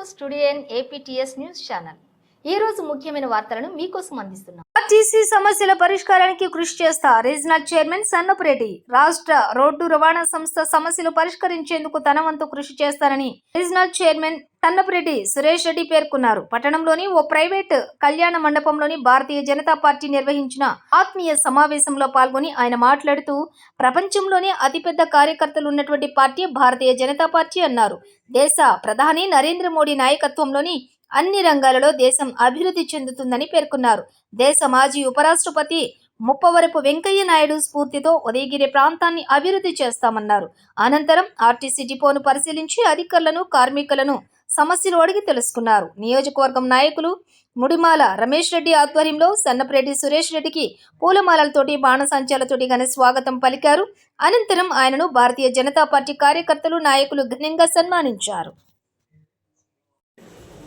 To studio N APTS news channel. ఈ రోజు ముఖ్యమైన వార్తలను మీకోసం అందిస్తున్నాం. ఆర్టీసీ సమస్యల పరిష్కారానికి కృషి చేస్తా రీజనల్ చైర్మన్ సన్నపురెడ్డి. రాష్ట్ర రోడ్డు రవాణా సంస్థ సమస్యలు పరిష్కరించేందుకు తన వంతు కృషి చేస్తారని రీజనల్ చైర్మన్ సన్నపురెడ్డి సురేష్ రెడ్డి పేర్కొన్నారు. పట్టణంలోని ఓ ప్రైవేట్ కళ్యాణ మండపంలోని భారతీయ జనతా పార్టీ నిర్వహించిన ఆత్మీయ సమావేశంలో పాల్గొని ఆయన మాట్లాడుతూ ప్రపంచంలోనే అతిపెద్ద కార్యకర్తలు ఉన్నటువంటి పార్టీ భారతీయ జనతా పార్టీ అన్నారు. దేశ ప్రధాని నరేంద్ర మోడీ నాయకత్వంలోని అన్ని రంగాలలో దేశం అభివృద్ధి చెందుతుందని పేర్కొన్నారు. దేశ మాజీ ఉపరాష్ట్రపతి ముప్పవరపు వెంకయ్య నాయుడు స్ఫూర్తితో ఉదయగిరి ప్రాంతాన్ని అభివృద్ధి చేస్తామన్నారు. అనంతరం ఆర్టీసీ డిపోను పరిశీలించి అధికారులను కార్మికులను సమస్యలు అడిగి తెలుసుకున్నారు. నియోజకవర్గం నాయకులు ముడిమాల రమేష్ రెడ్డి ఆధ్వర్యంలో సన్నపరెడ్డి సురేష్ రెడ్డికి పూలమాలలతోటి బాణసంచాలతోటి ఘన స్వాగతం పలికారు. అనంతరం ఆయనను భారతీయ జనతా పార్టీ కార్యకర్తలు నాయకులు ఘనంగా సన్మానించారు.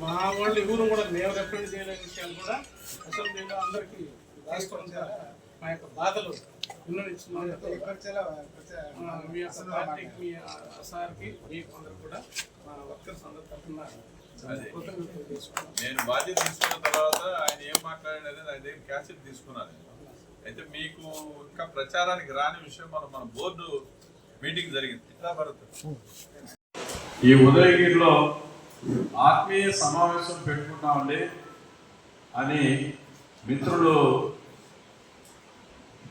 మా వాళ్ళు ఎవరు కూడా మేము చేయలేని విషయాలు కూడా అందరికీ మా యొక్క బాధలు మీ పార్టీకి మీ ఆ సార్కి మీకు అందరు కూడా మా వర్కర్స్ అందరి తరఫున నేను బాధ్యత తీసుకున్న తర్వాత ఆయన ఏం మాట్లాడాడనేది నా దగ్గర క్యాసెట్ తీసుకున్నాను నేను. అయితే మీకు ఇంకా ప్రచారానికి రాని విషయం మనం మన బోర్డు మీటింగ్ జరిగింది. ఇట్లా భరత్. ఈ ఉదయగిరిలో ఆత్మీయ సమావేశం పెట్టుకున్నామండి అని మిత్రులు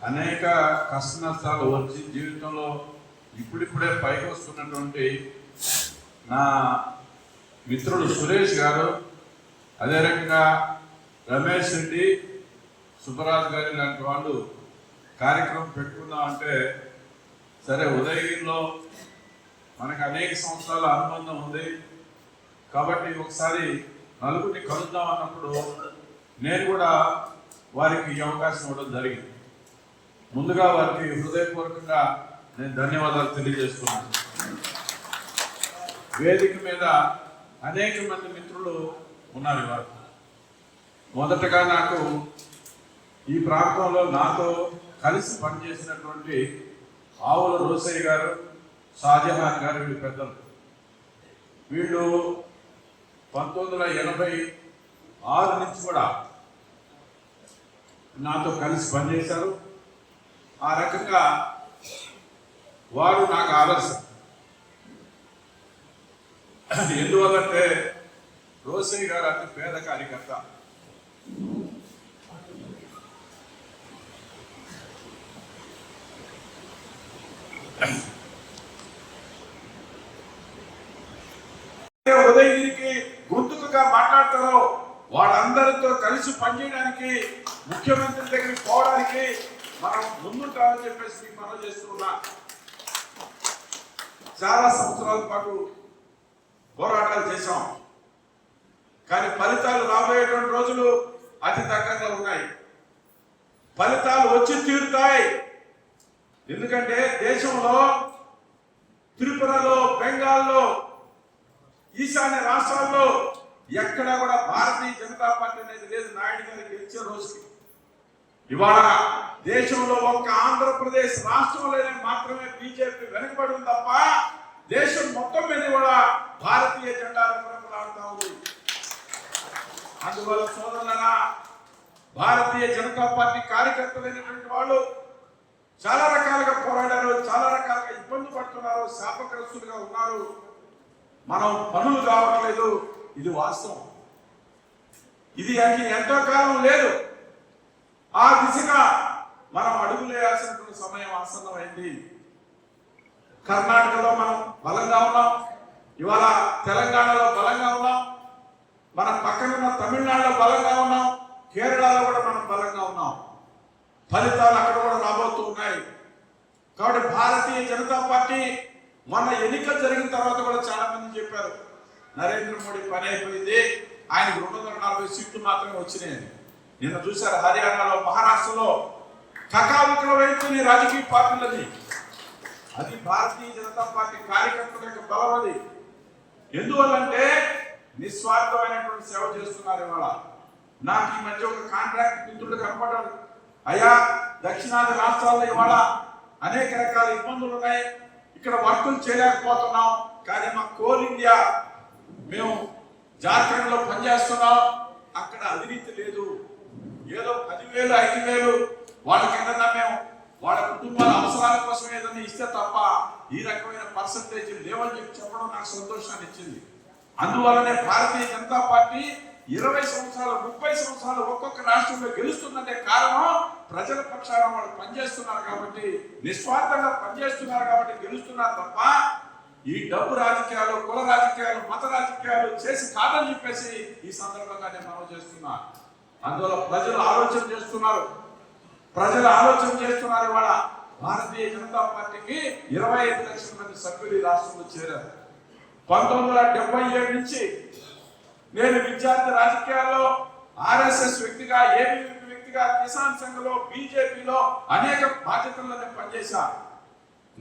అనేక కష్ట నష్టాలు వచ్చి జీవితంలో ఇప్పుడిప్పుడే పైకి వస్తున్నటువంటి నా మిత్రుడు సురేష్ గారు అదే రకంగా రమేష్ రెడ్డి సుబ్బరాజు గారి లాంటి వాళ్ళు కార్యక్రమం పెట్టుకుందాం అంటే సరే ఉదయగిరిలో మనకు అనేక సంవత్సరాల అనుబంధం ఉంది. కాబట్టి ఒకసారి నలుగురిని కలుద్దాం అన్నప్పుడు నేను కూడా వారికి ఈ అవకాశం ఇవ్వడం జరిగింది. ముందుగా వారికి హృదయపూర్వకంగా నేను ధన్యవాదాలు తెలియజేస్తున్నాను. వేదిక మీద అనేక మంది మిత్రులు ఉన్నారు ఇవాళ. మొదటగా నాకు ఈ ప్రాంతంలో నాతో కలిసి పనిచేసినటువంటి ఆవుల రోసయ్య గారు షాజహాన్ గారు వీళ్ళు పెద్దలు. వీళ్ళు పంతొమ్మిది వందల ఎనభై ఆరు నుంచి కూడా నాతో కలిసి పనిచేశారు. ఆ రకంగా వారు నాకు ఆదర్శం. ఎందువల్లంటే రోసయ్య గారు అతి పేద కార్యకర్త. ఉదయగిరికి గొంతుకుగా మాట్లాడతారో వాళ్ళందరితో కలిసి పనిచేయడానికి ముఖ్యమంత్రి దగ్గరికి పోవడానికి మనం ముందుంటామని చెప్పేసి మీకు మనం చేస్తున్నా చాలా సంవత్సరాల పాటు పోరాటాలు చేశాం. కానీ ఫలితాలు రాబోయేటువంటి రోజులు అతి దగ్గరగా ఉన్నాయి. ఫలితాలు వచ్చి తీరుతాయి. ఎందుకంటే దేశంలో త్రిపురలో బెంగాల్లో ఈశాన్య రాష్ట్రాల్లో ఎక్కడా కూడా భారతీయ జనతా పార్టీ అనేది లేదు. నాయుడు గారికి గెలిచే రోజుకి. ఇవాళ దేశంలో ఒక్క ఆంధ్రప్రదేశ్ రాష్ట్రంలోనే మాత్రమే బీజేపీ వెనుకబడి ఉంది తప్ప దేశం మొత్తం మీద కూడా భారతీయ జెండా రెపరెపలాడుతూ ఉంది. అందువల్ల సోదరులనా భారతీయ జనతా పార్టీ కార్యకర్తలైనటువంటి వాళ్ళు చాలా రకాలుగా పోరాడారు చాలా రకాలుగా ఇబ్బంది పడుతున్నారు శాపగ్రస్తులుగా ఉన్నారు. మనం పనులు కావట్లేదు. ఇది వాస్తవం. ఇది ఎంతో కాలం లేదు. ఆ దిశగా మనం అడుగులేయాల్సినటువంటి సమయం ఆసన్నమైంది. కర్ణాటకలో మనం బలంగా ఉన్నాం. ఇవాళ తెలంగాణలో బలంగా ఉన్నాం. మన పక్కన ఉన్న తమిళనాడులో బలంగా ఉన్నాం. కేరళలో కూడా మనం బలంగా ఉన్నాం. ఫలితాలు అక్కడ కూడా రాబోతూ ఉన్నాయి. కాబట్టి భారతీయ జనతా పార్టీ మొన్న ఎన్నికలు జరిగిన తర్వాత కూడా చాలా మంది చెప్పారు. నరేంద్ర మోడీ పని అయిపోయింది. ఆయన రెండు వందల నలభై సీట్లు మాత్రమే వచ్చినాయి. నిన్న చూశారు హర్యానాలో మహారాష్ట్రలో కకావికల వైపు రాజకీయ పార్టీలది. అది భారతీయ జనతా పార్టీ కార్యకర్తల యొక్క బలం అది. ఎందువల్లంటే నిస్వార్థమైనటువంటి సేవ చేస్తున్నారు ఇవాళ. నాకు ఈ మధ్య ఒక కాంట్రాక్ట్ మిత్రుడు కనపడ్డాడు. అయ్యా దక్షిణాది రాష్ట్రాల్లో ఇవాళ అనేక రకాల ఇబ్బందులు ఉన్నాయి. ఇక్కడ వర్కులు చేయలేకపోతున్నాం. కానీ మా కోల్ ఇండియా మేము జార్ఖండ్లో పనిచేస్తున్నాం. అక్కడ అవినీతి లేదు. ఏదో పదివేలు ఐదు వేలు వాళ్ళకి ఏదన్నా మేము వాళ్ళ కుటుంబాల అవసరాల కోసం ఏదన్నా ఇస్తే తప్ప ఈ రకమైన పర్సంటేజ్ లేవని చెప్పి చెప్పడం నాకు సంతోషాన్ని ఇచ్చింది. అందువల్లనే భారతీయ జనతా పార్టీ ఇరవై సంవత్సరాలు ముప్పై సంవత్సరాలు ఒక్కొక్క రాష్ట్రంలో గెలుస్తుందంటే కారణం ప్రజల పక్షాన వాళ్ళు పనిచేస్తున్నారు కాబట్టి నిస్వార్థంగా పనిచేస్తున్నారు కాబట్టి గెలుస్తున్నారు తప్ప ఈ డబ్బు రాజకీయాలు కుల రాజకీయాలు మత రాజకీయాలు చేసి కాదని చెప్పేసి ఈ సందర్భంగా నేను మనం చేస్తున్నా. అందువల్ల ప్రజలు ఆలోచన చేస్తున్నారు. ప్రజలు ఆలోచన చేస్తున్నారు ఇవాళ భారతీయ జనతా పార్టీకి ఇరవై ఐదు లక్షల మంది సభ్యులు ఈ రాష్ట్రంలో చేరారు. పంతొమ్మిది వందల డెబ్బై ఏడు నుంచి నేను విద్యార్థి రాజకీయాల్లో ఆర్ఎస్ఎస్ వ్యక్తిగా ఏబీవీపీ వ్యక్తిగా కిసాన్ సంఘలో బీజేపీలో అనేక బాధ్యతల్లో నేను పనిచేశాను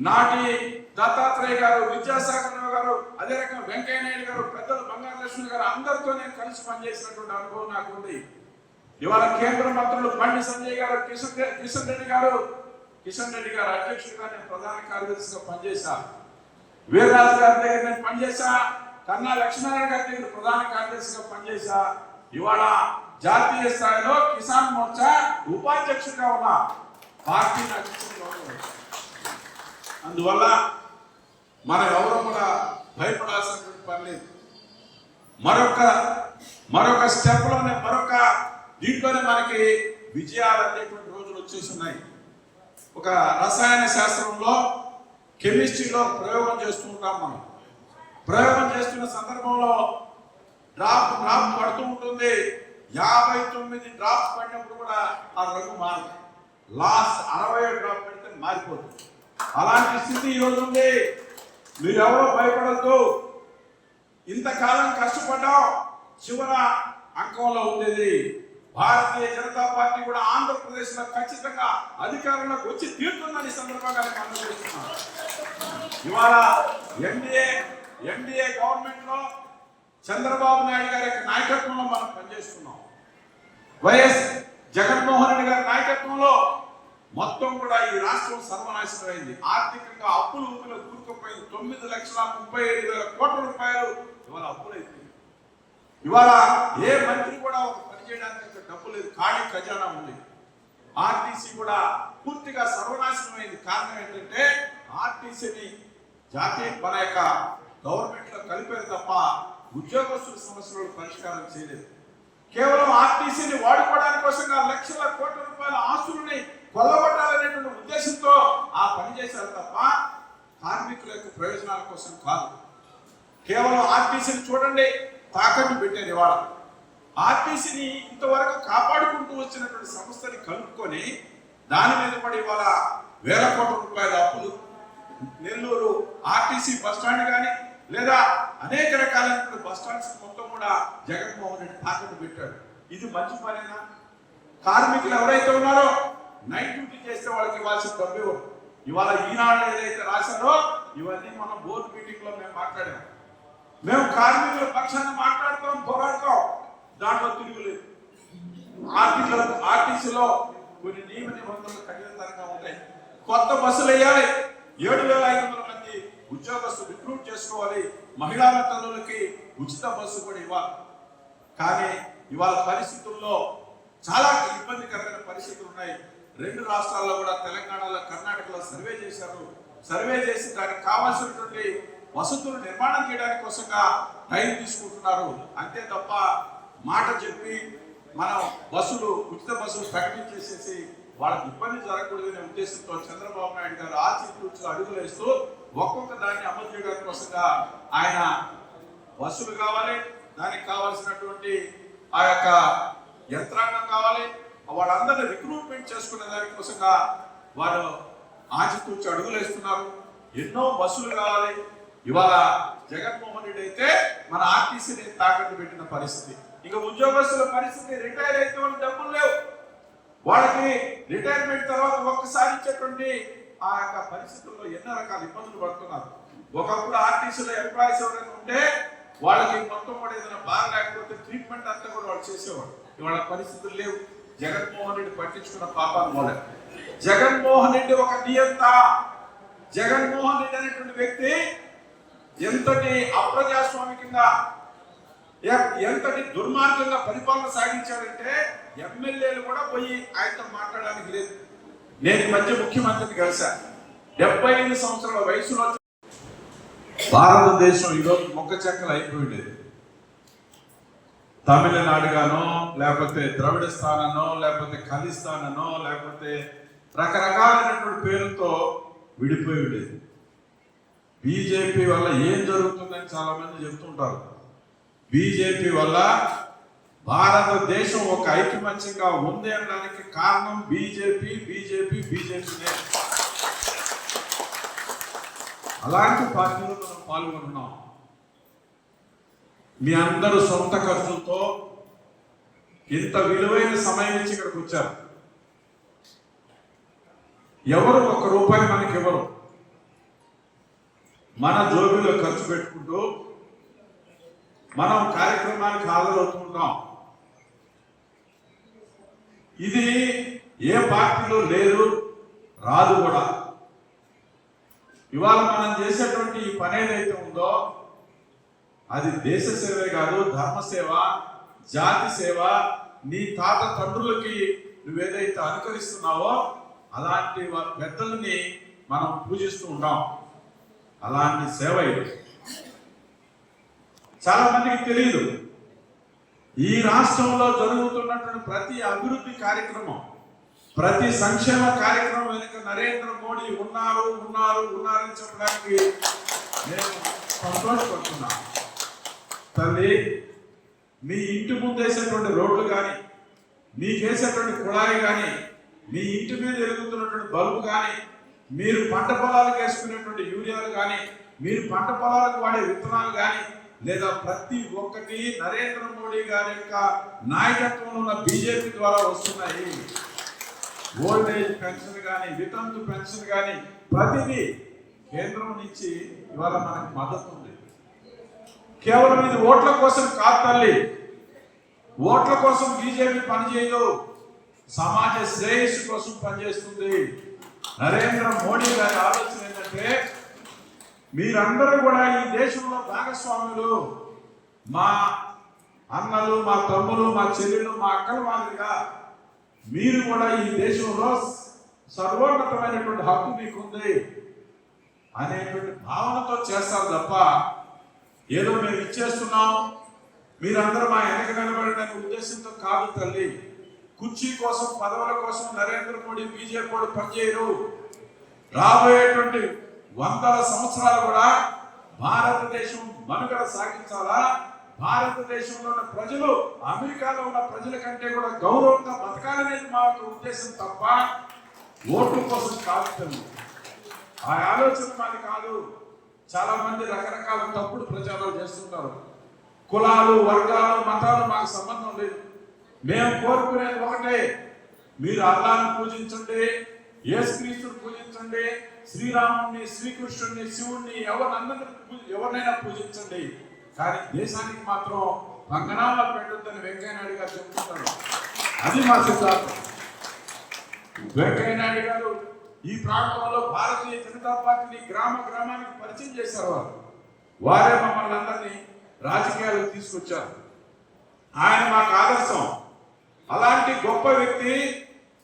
నాటి దత్తాత్రేయ గారు విద్యాసాగర్ రావు గారు అదే రకంగా వెంకయ్య నాయుడు గారు పెద్దలు బంగారు లక్ష్మి గారు అందరితో నేను కలిసి పనిచేసినటువంటి అనుభవం నాకు ఉంది. ఇవాళ కేంద్ర మంత్రులు బండి సంజయ్ గారు కిషన్ కిషన్ రెడ్డి గారు కిషన్ రెడ్డి గారు అధ్యక్షుడిగా నేను ప్రధాన కార్యదర్శిగా పనిచేశా. వీర్రాజు గారి దగ్గర నేను పనిచేశా. కన్నా లక్ష్మీనారాయణ గారి దగ్గర ప్రధాన కార్యదర్శిగా పనిచేశా. ఇవాళ జాతీయ స్థాయిలో కిసాన్ మోర్చా ఉపాధ్యక్షుడిగా ఉన్నా. పార్టీ నాకు అందువల్ల మనం ఎవరు కూడా భయపడాల్సినటువంటి పని లేదు. మరొక మరొక స్టెప్లోనే మరొక దీంట్లోనే మనకి విజయాలు అనేటువంటి రోజులు వచ్చేస్తున్నాయి. ఒక రసాయన శాస్త్రంలో కెమిస్ట్రీలో ప్రయోగం చేస్తూ ఉంటాం మనం. ప్రయోగం చేస్తున్న సందర్భంలో డ్రాప్ డ్రాప్ పడుతూ ఉంటుంది. యాభై తొమ్మిది డ్రాప్స్ పడినప్పుడు కూడా ఆ రంగు మారదు. లాస్ట్ అరవై డ్రాప్ పెడితే మారిపోతుంది. అలాంటి స్థితి ఈరోజు రోజు ఉంది. మీరెవరో భయపడద్దు. ఇంతకాలం కష్టపడ్డాం. చివర అంకంలో ఉండేది. భారతీయ జనతా పార్టీ కూడా ఆంధ్రప్రదేశ్లో ఖచ్చితంగా అధికారంలోకి వచ్చి తీరుతుందని సందర్భంగా నేను ఇవాళ ఎన్డీఏ ఎన్డీఏ గవర్నమెంట్లో చంద్రబాబు నాయుడు గారి యొక్క నాయకత్వంలో మనం పనిచేస్తున్నాం. వైఎస్ జగన్మోహన్ రెడ్డి గారి నాయకత్వంలో మొత్తం కూడా ఈ రాష్ట్రం సర్వనాశనం అయింది ఆర్థికంగా అప్పులు ఊపిలో కూరుకుపోయింది తొమ్మిది లక్షల ముప్పై ఐదు వేల కోట్ల రూపాయలు ఇవాళ అప్పులైపోయింది ఇవాళ ఏ మంత్రి కూడా ఒక పని చేయడానికి డబ్బు లేదు. ఖాళీ ఖజానా ఉంది. ఆర్టీసీ కూడా పూర్తిగా సర్వనాశనం అయింది కారణం ఏంటంటే ఆర్టీసీని జాతీయ మన యొక్క గవర్నమెంట్లో కలిపారు తప్ప ఉద్యోగస్తుల సమస్యలు పరిష్కారం చేయలేదు. కేవలం ఆర్టీసీని వాడుకోవడానికి కోసంగా లక్షల కోట్ల రూపాయల ఆస్తుల్ని కొల్లగొట్టాలనేటువంటి ఉద్దేశంతో ఆ పని చేశారు తప్ప కార్మికుల యొక్క ప్రయోజనాల కోసం కాదు. కేవలం ఆర్టీసీని చూడండి తాకట్టు పెట్టారు ఇవాళ. ఆర్టీసీని ఇంతవరకు కాపాడుకుంటూ వచ్చినటువంటి సంస్థని కలుపుకొని దాని మీద పడి ఇవాళ వేల కోట్ల రూపాయల అప్పులు నెల్లూరు ఆర్టీసీ బస్ స్టాండ్ కానీ లేదా అనేక రకాలైనటువంటి బస్ మొత్తం కూడా జగన్మోహన్ రెడ్డి తాకట్టు పెట్టాడు. ఇది మంచి పనేనా? కార్మికులు ఎవరైతే ఉన్నారో నైట్ డ్యూటీ చేస్తే వాళ్ళకి ఇవ్వాల్సిన డబ్బు ఇవ్వరు. ఇవాళ ఈనాడు ఏదైతే రాశారో ఇవన్నీ మనం బోర్డు మీటింగ్లో మేము మాట్లాడాము మేము కార్మికుల పక్షాన మాట్లాడతాం పోరాడతాం. దాంట్లో తిరుగులేదు. ఆర్టీసీలో ఆర్టీసీలో కొన్ని నియమ నిబంధనలు కఠినతరంగా ఉంటాయి. కొత్త బస్సులు వేయాలి. ఏడు వేల ఐదు వందల మంది ఉద్యోగస్తులు రిక్రూట్ చేసుకోవాలి. మహిళా తల్లులకి ఉచిత బస్సు కూడా ఇవ్వాలి. కానీ ఇవాళ పరిస్థితుల్లో చాలా ఇబ్బందికరమైన పరిస్థితులు ఉన్నాయి. రెండు రాష్ట్రాల్లో కూడా తెలంగాణలో కర్ణాటకలో సర్వే చేశారు. సర్వే చేసి దానికి కావాల్సినటువంటి వసతులు నిర్మాణం చేయడానికి కోసంగా టైం తీసుకుంటున్నారు. అంతే తప్ప మాట చెప్పి మనం బస్సులు ఉచిత బస్సులు ప్రకటించేసేసి వాళ్ళకి ఇబ్బంది జరగకూడదనే ఉద్దేశంతో చంద్రబాబు నాయుడు గారు ఆచితూచి అడుగులు వేస్తూ ఒక్కొక్క దాన్ని అమలు చేయడానికి కోసంగా ఆయన బస్సులు కావాలి దానికి కావాల్సినటువంటి ఆ యొక్క యంత్రాంగం కావాలి వాళ్ళందరినీ రిక్రూట్మెంట్ చేసుకునే దానికోసంగా వారు ఆచితూచి అడుగులు వేస్తున్నారు. ఎన్నో బస్సులు కావాలి. ఇవాళ జగన్మోహన్ రెడ్డి అయితే మన ఆర్టీసీని తాకట్టు పెట్టిన పరిస్థితి. ఇక ఉద్యోగస్తుల పరిస్థితి రిటైర్ అయితే వాళ్ళు డబ్బులు లేవు. వాళ్ళకి రిటైర్మెంట్ తర్వాత ఒక్కసారి ఇచ్చేటువంటి ఆ యొక్క పరిస్థితుల్లో ఎన్నో రకాల ఇబ్బందులు పడుతున్నారు. ఒకప్పుడు ఆర్టీసీలో ఎంప్లాయీస్ ఎవరైనా ఉంటే వాళ్ళకి మొత్తం కూడా ఏదైనా బాగా లేకపోతే ట్రీట్మెంట్ అంతా కూడా వాళ్ళు చేసేవాడు ఇవాళ పరిస్థితులు లేవు. జగన్మోహన్ రెడ్డి పట్టించుకున్న పాపాలు మూల. జగన్మోహన్ రెడ్డి ఒక నియంత జగన్మోహన్ రెడ్డి అనేటువంటి వ్యక్తి ఎంతటి అప్రజాస్వామికంగా ఎ- ఎంతటి దుర్మార్గంగా పరిపాలన సాగించాడంటే ఎమ్మెల్యేలు కూడా పోయి ఆయనతో మాట్లాడడానికి లేదు. నేను మధ్య ముఖ్యమంత్రిని కలిశా. డెబ్బై ఐదు సంవత్సరాల వయసులో భారతదేశం ఈరోజు మొక్క చెక్కలు అయిపోయింది. తమిళనాడుగానో లేకపోతే ద్రవిడస్థానో లేకపోతే ఖలిస్తానో లేకపోతే రకరకాలైనటువంటి పేరుతో విడిపోయి ఉండేది. బీజేపీ వల్ల ఏం జరుగుతుందని చాలా మంది చెప్తుంటారు. బీజేపీ వల్ల భారతదేశం ఒక ఐకమత్యంగా ఉంది అనడానికి కారణం బీజేపీ బీజేపీ బీజేపీనే. అలాంటి పార్టీలో మనం పాల్గొంటున్నాం. మీ అందరూ సొంత ఖర్చులతో ఇంత విలువైన సమయం ఇచ్చి ఇక్కడికి వచ్చారు. ఎవరు ఒక్క రూపాయి మనకి ఇవ్వరు. మన జోబిలో ఖర్చు పెట్టుకుంటూ మనం కార్యక్రమానికి హాజరవుతుంటాం. ఇది ఏ పార్టీలో లేదు రాదు కూడా. ఇవాళ మనం చేసేటువంటి ఈ పని ఏదైతే ఉందో అది దేశ సేవే కాదు ధర్మ సేవ జాతి సేవ. నీ తాత తండ్రులకి నువ్వేదైతే అనుకరిస్తున్నావో అలాంటి పెద్దల్ని మనం పూజిస్తూ ఉంటాం. అలాంటి సేవ ఇది. చాలా మందికి తెలియదు ఈ రాష్ట్రంలో జరుగుతున్నటువంటి ప్రతి అభివృద్ధి కార్యక్రమం ప్రతి సంక్షేమ కార్యక్రమం వెనుక నరేంద్ర మోడీ ఉన్నారు ఉన్నారు ఉన్నారని చెప్పడానికి నేను సంతోషపడుతున్నాను. తల్లి మీ ఇంటి ముందేసేటువంటి రోడ్లు కానీ మీకేసేటువంటి కుళాయి కానీ మీ ఇంటి మీద ఎలుగుతున్నటువంటి బల్బు కానీ మీరు పంట పొలాలకు వేసుకునేటువంటి యూరియాలు కానీ మీరు పంట పొలాలకు వాడే విత్తనాలు కానీ లేదా ప్రతి ఒక్కటి నరేంద్ర మోడీ గారి యొక్క నాయకత్వంలో ఉన్న బీజేపీ ద్వారా వస్తున్నాయి. ఓల్డేజ్ పెన్షన్ కానీ వితంతు పెన్షన్ కానీ ప్రతిదీ కేంద్రం నుంచి ఇవాళ మనకు మద్దతు ఉంది. కేవలం ఇది ఓట్ల కోసం కాదు తల్లి. ఓట్ల కోసం బీజేపీ పనిచేయదు. సమాజ శ్రేయస్సు కోసం పనిచేస్తుంది. నరేంద్ర మోడీ గారి ఆలోచన ఏంటంటే మీరందరూ కూడా ఈ దేశంలో భాగస్వాములు. మా అన్నలు మా తమ్ములు మా చెల్లెలు మా అక్కల మాదిరిగా మీరు కూడా ఈ దేశంలో సర్వోన్నతమైనటువంటి హక్కు మీకుంది అనేటువంటి భావనతో చేస్తారు తప్ప ఏదో మేము ఇచ్చేస్తున్నాం. మీరందరూ మా వెనక నిలబడిన ఉద్దేశంతో కాదు తల్లి. కుర్చీ కోసం పదవుల కోసం నరేంద్ర మోడీ బీజేపీ కూడా పనిచేయరు. రాబోయేటువంటి వందల సంవత్సరాలు కూడా భారతదేశం మనుగడ సాగించాలా? భారతదేశంలో ఉన్న ప్రజలు అమెరికాలో ఉన్న ప్రజల కంటే కూడా గౌరవంగా బతకాలనేది మా యొక్క ఉద్దేశం తప్ప ఓటు కోసం కాదు ఆ ఆలోచన మాది కాదు. చాలా మంది రకరకాల తప్పుడు ప్రచారాలు చేస్తుంటారు. కులాలు వర్గాలు మతాలు మాకు సంబంధం లేదు. మేము కోరుకునేది ఒకటే మీరు అల్లాను పూజించండి యేసుక్రీస్తుని పూజించండి శ్రీరాముణ్ణి శ్రీకృష్ణుడిని శివుణ్ణి ఎవరినందరినీ ఎవరినైనా పూజించండి. కానీ దేశానికి మాత్రం పంగనామాలు పెట్టొద్దని వెంకయ్య నాయుడు గారు చెప్తున్నారు అది మా సిద్ధాంతం వెంకయ్య నాయుడు గారు ఈ ప్రాంతంలో భారతీయ జనతా పార్టీని గ్రామ గ్రామానికి పరిచయం చేశారు వారు వారే మమ్మల్ని అందరినీ రాజకీయాలకు తీసుకొచ్చారు. ఆయన మాకు ఆదర్శం. అలాంటి గొప్ప వ్యక్తి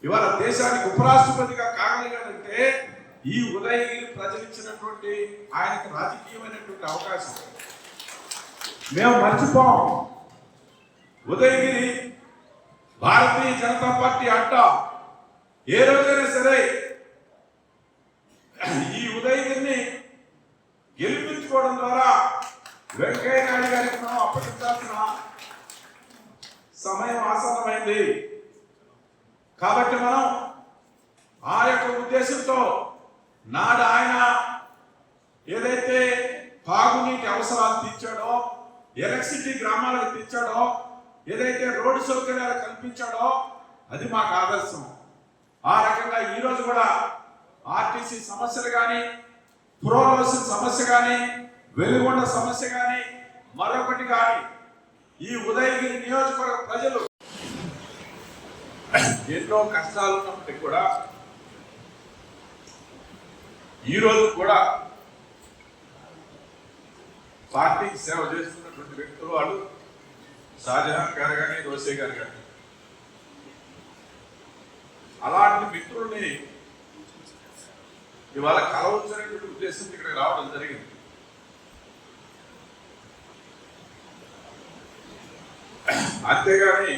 ఇవాళ దేశానికి ఉపరాష్ట్రపతిగా కాగలిగాడంటే ఈ ఉదయగిరి ప్రజలిచ్చినటువంటి ఆయనకు రాజకీయమైనటువంటి అవకాశం. మేము మర్చిపోం. ఉదయగిరి భారతీయ జనతా పార్టీ అడ్డా. ఏ రోజైనా సరే ఉదయగిరిని గెలిపించుకోవడం ద్వారా వెంకయ్య నాయుడు గారికి మనం అప్పగించాల్సిన సమయం ఆసన్నమైంది. కాబట్టి మనం ఆ యొక్క ఉద్దేశంతో నాడు ఆయన ఏదైతే తాగునీటి అవసరాలు తీర్చాడో ఎలక్ట్రిసిటీ గ్రామాలకు తెచ్చాడో ఏదైతే రోడ్డు సౌకర్యాలు కల్పించాడో అది మాకు ఆదర్శం. ఆ రకంగా ఈరోజు కూడా ఆర్టీసీ సమస్యలు కానీ పురోగమన సమస్య కానీ వెలుగొండ సమస్య కానీ మరొకటి కానీ ఈ ఉదయగిరి నియోజకవర్గ ప్రజలు ఎన్నో కష్టాలు ఉన్నప్పటికీ కూడా ఈ రోజు కూడా పార్టీకి సేవ చేస్తున్నటువంటి వ్యక్తులు వాళ్ళు షాజహాన్ గారు కానీ రోసే గారు కానీ అలాంటి మిత్రుల్ని ఇవాళ కలవచ్చనేటువంటి ఉద్దేశం ఇక్కడ రావడం జరిగింది. అంతేగాని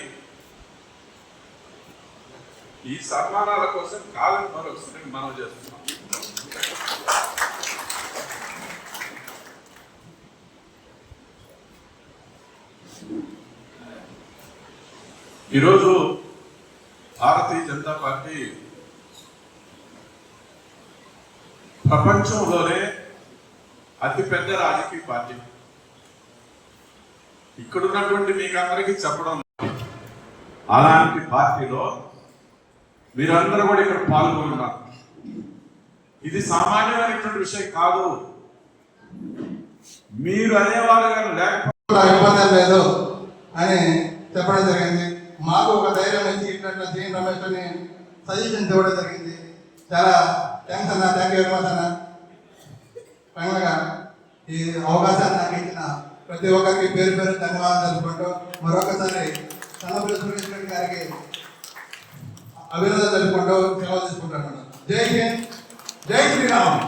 ఈ సన్మానాల కోసం కాలం మరొకసారి మనం చేస్తున్నాం. ఈరోజు భారతీయ జనతా పార్టీ ప్రపంచంలోనే అతిపెద్ద రాజకీయ పార్టీ. ఇక్కడున్నటువంటి మీకు అందరికీ చెప్పడం అలాంటి పార్టీలో మీరందరూ కూడా ఇక్కడ పాల్గొన్నారు ఇది సామాన్యమైనటువంటి విషయం కాదు. మీరు అనేవారు కానీ లేకపోతే ఇబ్బంది లేదు అని చెప్పడం జరిగింది. మాకు ఒక ధైర్యం ఇచ్చి ఇట్లా జీఎం రమేష్ అని సజెషన్ ఇవ్వడం జరిగింది. చాలా థ్యాంక్స్ అన్న. థ్యాంక్ యూ వెరీ మచ్ అన్న. ఫైనల్గా ఈ అవకాశాన్ని నాకు ఇచ్చిన ప్రతి ఒక్కరికి పేరు పేరు ధన్యవాదాలు తెలుపుకుంటూ మరొకసారి సన్నపల్లి సురేష్ గారికి అభినందన తెలుపుకుంటూ సెలవు తీసుకుంటాను జై హింద్. జై శ్రీరామ్.